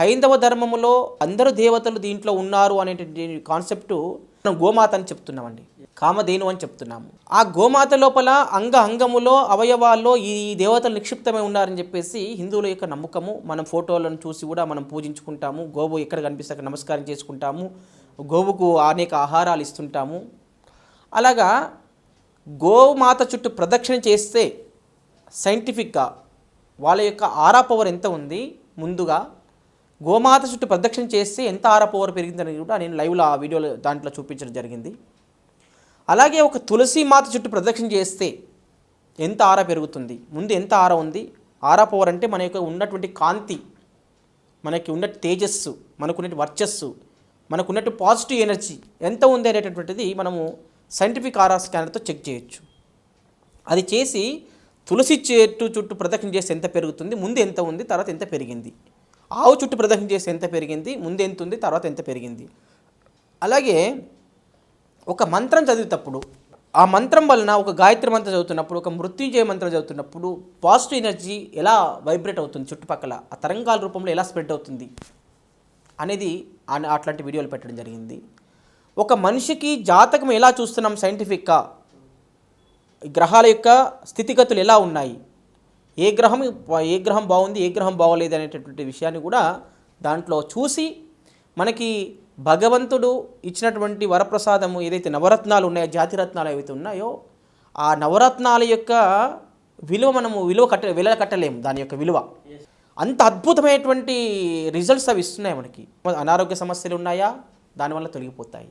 హైందవ ధర్మములో అందరూ దేవతలు దీంట్లో ఉన్నారు అనేటువంటి కాన్సెప్టు మనం గోమాత అని చెప్తున్నామండి. కామధేను అని చెప్తున్నాము. ఆ గోమాత లోపల అంగ అంగములో అవయవాల్లో ఈ దేవతలు నిక్షిప్తమై ఉన్నారని చెప్పేసి హిందువుల యొక్క నమ్మకము. మనం ఫోటోలను చూసి కూడా మనం పూజించుకుంటాము. గోవు ఎక్కడ కనిపిస్తే అక్కడ నమస్కారం చేసుకుంటాము. గోవుకు అనేక ఆహారాలు ఇస్తుంటాము. అలాగా గోమాత చుట్టూ ప్రదక్షిణ చేస్తే సైంటిఫిక్గా వాళ్ళ యొక్క ఆరా పవర్ ఎంత ఉంది? ముందుగా గోమాత చుట్టూ ప్రదక్షిణ చేస్తే ఎంత ఆరపోవరు పెరిగిందని కూడా నేను లైవ్లో ఆ వీడియోలో దాంట్లో చూపించడం జరిగింది. అలాగే ఒక తులసి మాత చుట్టూ ప్రదక్షిణ చేస్తే ఎంత ఆర పెరుగుతుంది? ముందు ఎంత ఆర ఉంది? ఆరపోవర్ పవర్ అంటే మన యొక్క ఉన్నటువంటి కాంతి మనకి ఉన్న తేజస్సు మనకున్నటి వర్చస్సు మనకున్నట్టు పాజిటివ్ ఎనర్జీ ఎంత ఉంది అనేటటువంటిది మనము సైంటిఫిక్ ఆరా స్కానర్తో చెక్ చేయొచ్చు. అది చేసి తులసి చెట్టు చుట్టూ ప్రదక్షిణ చేస్తే ఎంత పెరుగుతుంది? ముందు ఎంత ఉంది? తర్వాత ఎంత పెరిగింది? ఆవు చుట్టూ ప్రదక్షిణ చేస్తే ఎంత పెరిగింది? ముందు ఎంత ఉంది? తర్వాత ఎంత పెరిగింది? అలాగే ఒక మంత్రం చదివేటప్పుడు ఆ మంత్రం వలన ఒక గాయత్రి మంత్రం చదువుతున్నప్పుడు ఒక మృత్యుంజయ మంత్రం చదువుతున్నప్పుడు పాజిటివ్ ఎనర్జీ ఎలా వైబ్రేట్ అవుతుంది చుట్టుపక్కల? ఆ తరంగాల రూపంలో ఎలా స్ప్రెడ్ అవుతుంది? అనేది ఆ- అట్లాంటి వీడియోలు పెట్టడం జరిగింది. ఒక మనిషికి జాతకం ఎలా చూస్తున్నాం సైంటిఫిక్గా? గ్రహాల యొక్క స్థితిగతులు ఎలా ఉన్నాయి? ఏ గ్రహం ఏ గ్రహం బాగుంది ఏ గ్రహం బాగోలేదు అనేటటువంటి విషయాన్ని కూడా దాంట్లో చూసి మనకి భగవంతుడు ఇచ్చినటువంటి వరప్రసాదము ఏదైతే నవరత్నాలు ఉన్నాయో జాతిరత్నాలు ఏవైతే ఉన్నాయో ఆ నవరత్నాల యొక్క విలువ మనము విలువ కట్ట విలువ కట్టలేము. దాని యొక్క విలువ. అంత అద్భుతమైనటువంటి రిజల్ట్స్ అవి ఇస్తున్నాయి మనకి. అనారోగ్య సమస్యలు ఉన్నాయా? దానివల్ల తొలగిపోతాయి.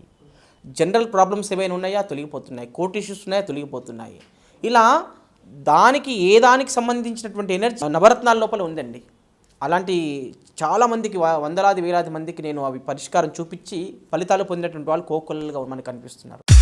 జనరల్ ప్రాబ్లమ్స్ ఏమైనా ఉన్నాయా? తొలగిపోతున్నాయి. కోర్ట్ ఇష్యూస్ ఉన్నాయా? తొలగిపోతున్నాయి. ఇలా దానికి ఏ దానికి సంబంధించినటువంటి ఎనర్జీ నవరత్నాల లోపల ఉందండి. అలాంటి చాలామందికి వ- వందలాది వేలాది మందికి నేను అవి పరిష్కారం చూపించి ఫలితాలు పొందినటువంటి వాళ్ళు కోకొల్లలుగా మనకు కనిపిస్తున్నారు